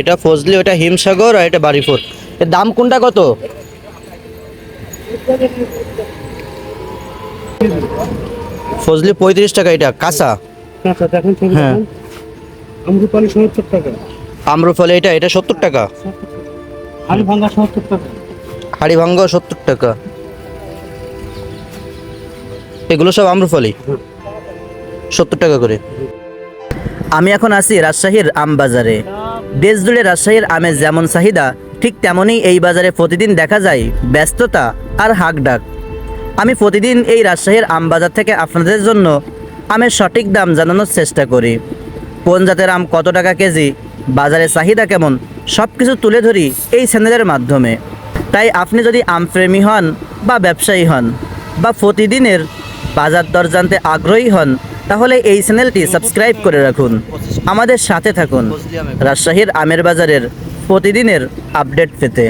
এটা ফজলি ওটা হিমসাগর আর এটা বাড়িপুর এর দাম কোনটা কত? ফজলি পঁয়ত্রিশ টাকা এটা কাঁচা? হ্যাঁ। আমরুপালি সত্তর টাকা। আম্রফলে এটা এটা সত্তর টাকা? আলু ভাঙ্গা সত্তর টাকা। হাড়ি ভাঙ্গা সত্তর টাকা। এগুলো সব আম্রফলি? সত্তর টাকা করে। আমি এখন আছি রাজশাহীর আম বাজারে দেশ জুড়ে রাজশাহীর আমের যেমন চাহিদা, ঠিক তেমনই এই বাজারে প্রতিদিন দেখা যায় ব্যস্ততা আর হাক ডাক আমি প্রতিদিন এই রাজশাহীর আম বাজার থেকে আপনাদের জন্য আমের সঠিক দাম জানানোর চেষ্টা করি। কোন জাতের আম কত টাকা কেজি, বাজারে চাহিদা কেমন সব কিছু তুলে ধরি এই চ্যানেলের মাধ্যমে। তাই আপনি যদি আমপ্রেমী হন বা ব্যবসায়ী হন বা প্রতিদিনের বাজার দর জানতে আগ্রহী হন, তাহলে এই চ্যানেলটি সাবস্ক্রাইব করে রাখুন। আমাদের সাথে থাকুন রাজশাহীর আমের বাজারের প্রতিদিনের আপডেট পেতে।